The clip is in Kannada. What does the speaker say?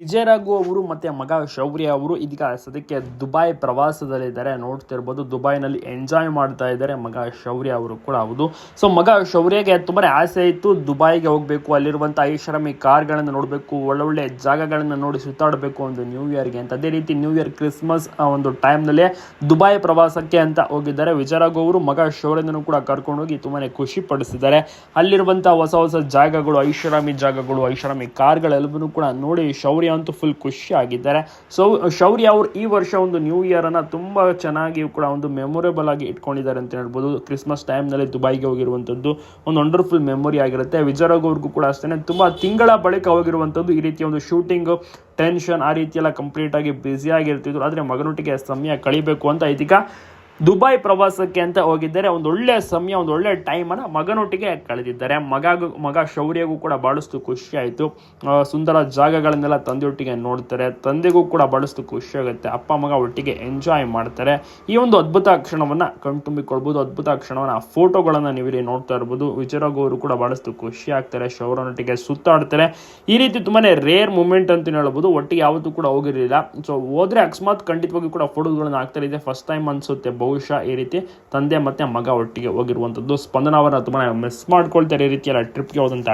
ವಿಜಯ ರಾಘು ಅವರು ಮತ್ತೆ ಮಗ ಶೌರ್ಯ ಅವರು ಇದೀಗ ಸದ್ಯಕ್ಕೆ ದುಬೈ ಪ್ರವಾಸದಲ್ಲಿದ್ದಾರೆ. ನೋಡ್ತಿರ್ಬೋದು ದುಬೈನಲ್ಲಿ ಎಂಜಾಯ್ ಮಾಡ್ತಾ ಇದ್ದಾರೆ ಮಗ ಶೌರ್ಯ ಅವರು ಕೂಡ ಹೌದು. ಸೊ ಮಗ ಶೌರ್ಯಗೆ ತುಂಬಾ ಆಸೆ ಇತ್ತು. ದುಬೈಗೆ ಹೋಗಬೇಕು, ಅಲ್ಲಿರುವಂಥ ಐಷಾರಾಮಿ ಕಾರ್ಗಳನ್ನು ನೋಡಬೇಕು, ಒಳ್ಳೊಳ್ಳೆ ಜಾಗಗಳನ್ನು ನೋಡಿ ಸುತ್ತಾಡಬೇಕು ಒಂದು ನ್ಯೂ ಇಯರ್ಗೆ ಅಂತ. ಅದೇ ರೀತಿ ನ್ಯೂ ಇಯರ್ ಕ್ರಿಸ್ಮಸ್ ಒಂದು ಟೈಮ್ನಲ್ಲೇ ದುಬೈ ಪ್ರವಾಸಕ್ಕೆ ಅಂತ ಹೋಗಿದ್ದಾರೆ. ವಿಜಯ ರಾಘು ಅವರು ಮಗ ಶೌರ್ಯನೂ ಕೂಡ ಕರ್ಕೊಂಡು ಹೋಗಿ ತುಂಬಾ ಖುಷಿ ಪಡಿಸಿದ್ದಾರೆ. ಅಲ್ಲಿರುವಂಥ ಹೊಸ ಹೊಸ ಜಾಗಗಳು, ಐಷಾರಾಮಿ ಜಾಗಗಳು, ಐಷಾರಾಮಿ ಕಾರ್ಗಳೆಲ್ಲವನ್ನೂ ಕೂಡ ನೋಡಿ ಶೌರ್ಯ ಅಂತೂ ಫುಲ್ ಖುಷಿ ಆಗಿದ್ದಾರೆ. ಸೊ ಶೌರ್ಯ ಅವರು ಈ ವರ್ಷ ಒಂದು ನ್ಯೂ ಇಯರ್ ತುಂಬ ಚೆನ್ನಾಗಿ ಕೂಡ ಒಂದು ಮೆಮೊರೇಬಲ್ ಆಗಿ ಇಟ್ಕೊಂಡಿದ್ದಾರೆ ಅಂತ ಹೇಳ್ಬೋದು. ಕ್ರಿಸ್ಮಸ್ ಟೈಮ್ನಲ್ಲಿ ದುಬೈಗೆ ಹೋಗಿರುವಂಥದ್ದು ಒಂದು ವಂಡರ್ಫುಲ್ ಮೆಮೊರಿ ಆಗಿರುತ್ತೆ. ವಿಜಯರಾಘ್ ಅವ್ರಿಗೂ ಕೂಡ ಅಷ್ಟೇ ತುಂಬಾ ತಿಂಗಳ ಬಳಿಕ ಹೋಗಿರುವಂಥದ್ದು ಈ ರೀತಿಯ ಒಂದು ಶೂಟಿಂಗ್ ಟೆನ್ಷನ್ ಆ ರೀತಿ ಎಲ್ಲ ಕಂಪ್ಲೀಟ್ ಆಗಿ ಬ್ಯುಸಿ ಆಗಿರ್ತಿದ್ರು. ಆದರೆ ಮಗನೊಟ್ಟಿಗೆ ಸಮಯ ಕಳಿಬೇಕು ಅಂತ ಇದೀಗ ದುಬೈ ಪ್ರವಾಸಕ್ಕೆ ಅಂತ ಹೋಗಿದ್ದಾರೆ ಒಂದು ಒಳ್ಳೆ ಸಮಯ, ಒಂದು ಒಳ್ಳೆ ಟೈಮನ್ನು ಮಗನೊಟ್ಟಿಗೆ ಕಳೆದಿದ್ದಾರೆ. ಮಗ ಮಗ ಶೌರ್ಯಗೂ ಕೂಡ ಭಾಳಷ್ಟು ಖುಷಿ ಆಯಿತು. ಸುಂದರ ಜಾಗಗಳನ್ನೆಲ್ಲ ತಂದೆಯೊಟ್ಟಿಗೆ ನೋಡ್ತಾರೆ. ತಂದೆಗೂ ಕೂಡ ಭಾಳಷ್ಟು ಖುಷಿ ಆಗುತ್ತೆ. ಅಪ್ಪ, ಮಗ ಒಟ್ಟಿಗೆ ಎಂಜಾಯ್ ಮಾಡ್ತಾರೆ. ಈ ಒಂದು ಅದ್ಭುತ ಕ್ಷಣವನ್ನು ಕಣ್ತುಂಬಿಕೊಳ್ಬೋದು. ಅದ್ಭುತ ಕ್ಷಣವನ್ನು ಫೋಟೋಗಳನ್ನು ನೀವು ಇಲ್ಲಿ ನೋಡ್ತಾ ಇರ್ಬೋದು. ವಿಜಯರಾಘು ಕೂಡ ಭಾಳಷ್ಟು ಖುಷಿ ಆಗ್ತಾರೆ. ಶೌರ್ಯನೊಟ್ಟಿಗೆ ಸುತ್ತಾಡ್ತಾರೆ. ಈ ರೀತಿ ತುಂಬಾ ರೇರ್ ಮೂಮೆಂಟ್ ಅಂತ ಹೇಳ್ಬೋದು. ಒಟ್ಟಿಗೆ ಯಾವತ್ತೂ ಕೂಡ ಹೋಗಿರಲಿಲ್ಲ. ಸೊ ಹೋದ್ರೆ ಅಕಸ್ಮಾತ್ ಖಂಡಿತವಾಗಿ ಕೂಡ ಫೋಟೋಗಳನ್ನು ಹಾಕ್ತಾರೆ ಇದೆ ಫಸ್ಟ್ ಟೈಮ್ ಅನ್ಸುತ್ತೆ. ಬಹುಶಃ ಈ ರೀತಿ ತಂದೆ ಮತ್ತೆ ಮಗ ಒಟ್ಟಿಗೆ ಹೋಗಿರುವಂಥದ್ದು. ಸ್ಪಂದನ ಅವರನ್ನ ತುಂಬಾ ಮಿಸ್ ಮಾಡ್ಕೊಳ್ತಾರೆ ಈ ರೀತಿಯಲ್ಲ ಟ್ರಿಪ್ಗೆ ಹೋದಂಥ